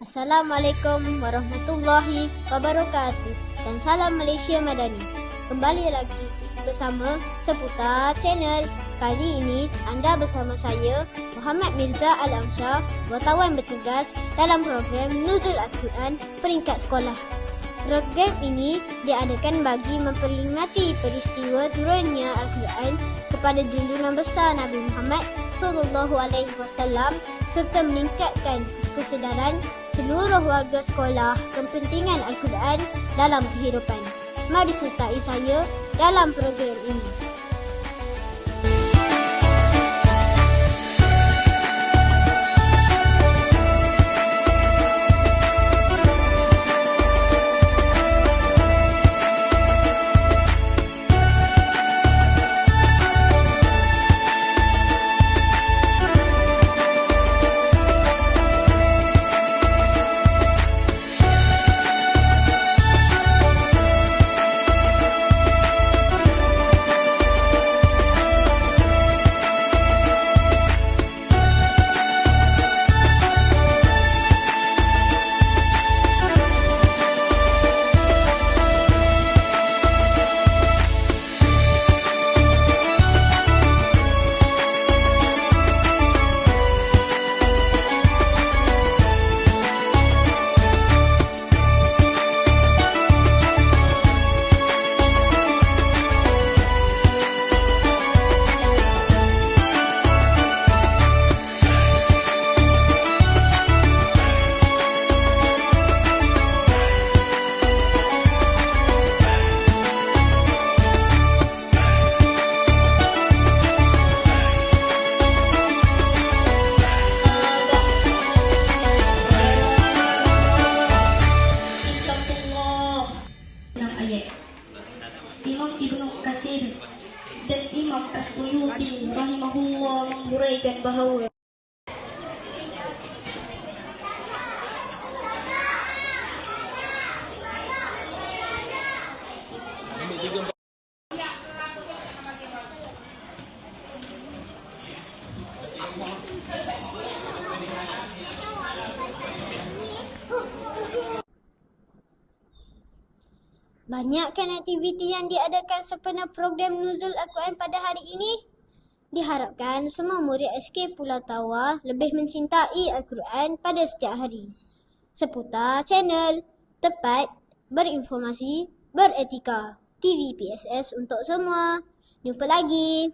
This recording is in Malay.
Assalamualaikum warahmatullahi wabarakatuh dan salam Malaysia Madani. Kembali lagi bersama seputar channel. Kali ini anda bersama saya Muhammad Mirza Al-Amsyah, wartawan bertugas dalam program Nuzul Al-Quran peringkat sekolah. Program ini diadakan bagi memperingati peristiwa turunnya Al-Quran kepada junjungan besar Nabi Muhammad sallallahu alaihi wasallam serta meningkatkan kesedaran seluruh warga sekolah kepentingan Al-Quran dalam kehidupan. Mari sertai saya dalam program ini. Ibnu Kasir dan Imam Asyuyuti rahimahullah menguraikan bahawa Banyakkan aktiviti yang diadakan sempena program Nuzul Al-Quran pada hari ini. Diharapkan semua murid SK Pulau Tawa lebih mencintai Al-Quran pada setiap hari. Seputar channel, tepat, berinformasi, beretika. TV PSS untuk semua. Jumpa lagi.